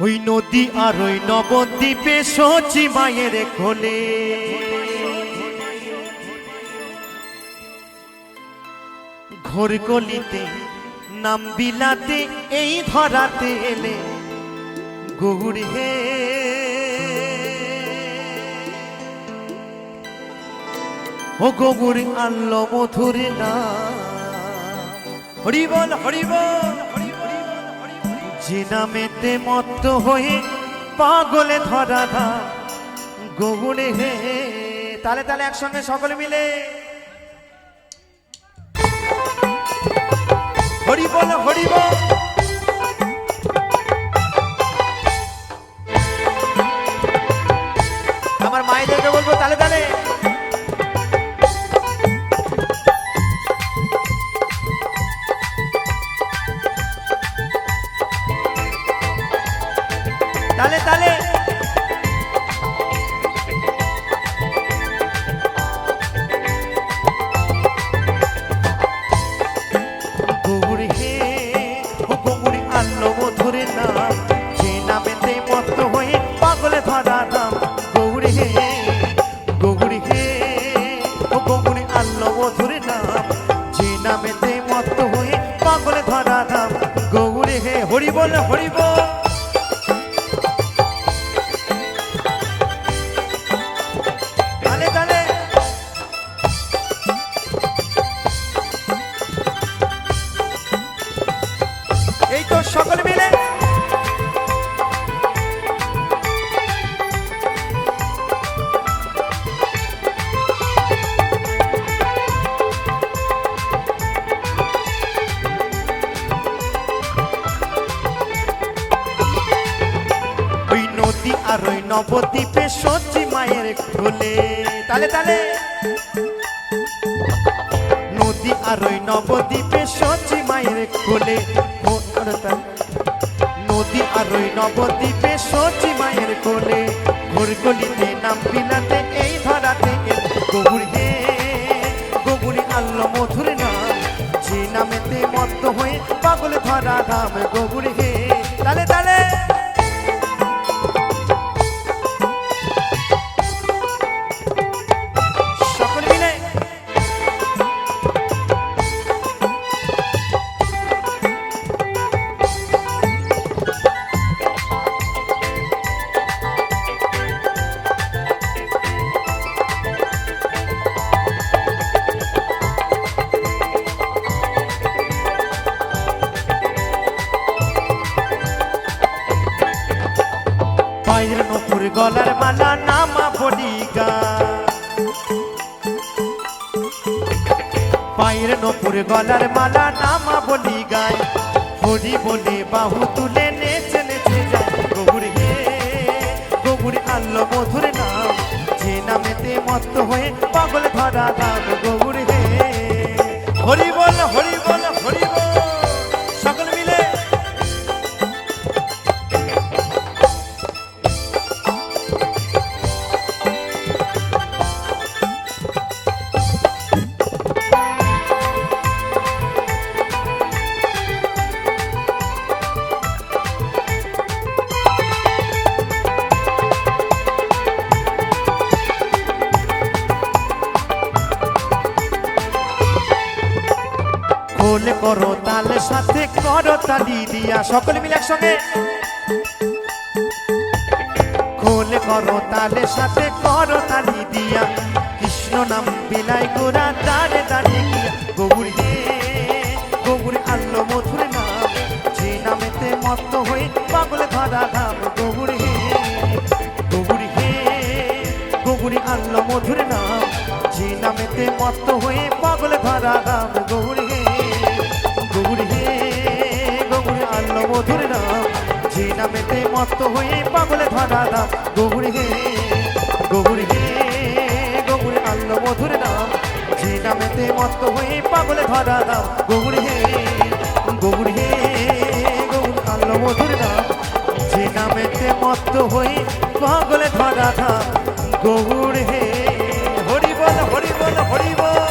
ওই নদী আর ওই নবদ্বীপে সচি মায়ের খোলে। ঘোর গলিতে, নাম বিলাতে, এই ধরাতে এলে গৌর হে। ও গৌর আল্ল মধুর না হরিবল হরিবল। যে নামেতে মত্ত হয়ে পাগলে ধরা ধা গগুনে হে। তালে তালে একসঙ্গে সকলে মিলে। হরি বল তালে তালে। গৌরী হে মধুরে নাম। এই তো সকল মিলে। নদী আর ওই নবদ্বীপে সচি মায়ের খোলে তালে তালে। নদী আর ওই নবদ্বীপে সচি মায়ের কোলে তালে। নদী আর ওই নবদ্বীপে সচি মায়ের কোলে ঘোর গলিতে নাম বিলাতে এই ধরাতে গবুর হে গবুরি মধুর নাম, যে নামেতে মত্ত হয়ে পাগল ধরা ধাম গবুর হে গলার মালা নামা গা পায়ের নপুর গলার মালা নামা বলি গায় হরি বলে বাহু তুলে নেচে নেচে যায় গবুর হে গবুর আল্লো মধুর নাম, যে নামেতে মত্ত হয়ে খোল করো তালে সাথে করো তালি দিয়া সকলে মিলে একসঙ্গে। খোল করো তালে সাথে করো তালি দিয়া কৃষ্ণ নাম বিলাই গোরা দাঁড়ে দাঁড়িয়ে গিয়া গৌর হে গৌর আল্লো মধুর নাম, যে নামেতে মত্ত হয়ে পাগল ধরা ধাম গৌর হে গৌর হে গৌর আল্লো মধুর নাম, যে নামেতে মত্ত হয়ে পাগল ধরা ধাম গৌর মধুর নাম। যে নামেতে মস্ত হয়ে পাগলে ধরা দাম। গৌর হে গৌর হে, গৌর আল্ল মধুর নাম। যে নামেতে মস্ত হয়ে পাগলে ধরা দাম। গৌর হে গৌর হে, গৌর আল্ল মধুর নাম। যে নামেতে মস্ত হয়ে পাগলে ধরা দাম। গৌর হে, হরি বল হরি বল হরি বল।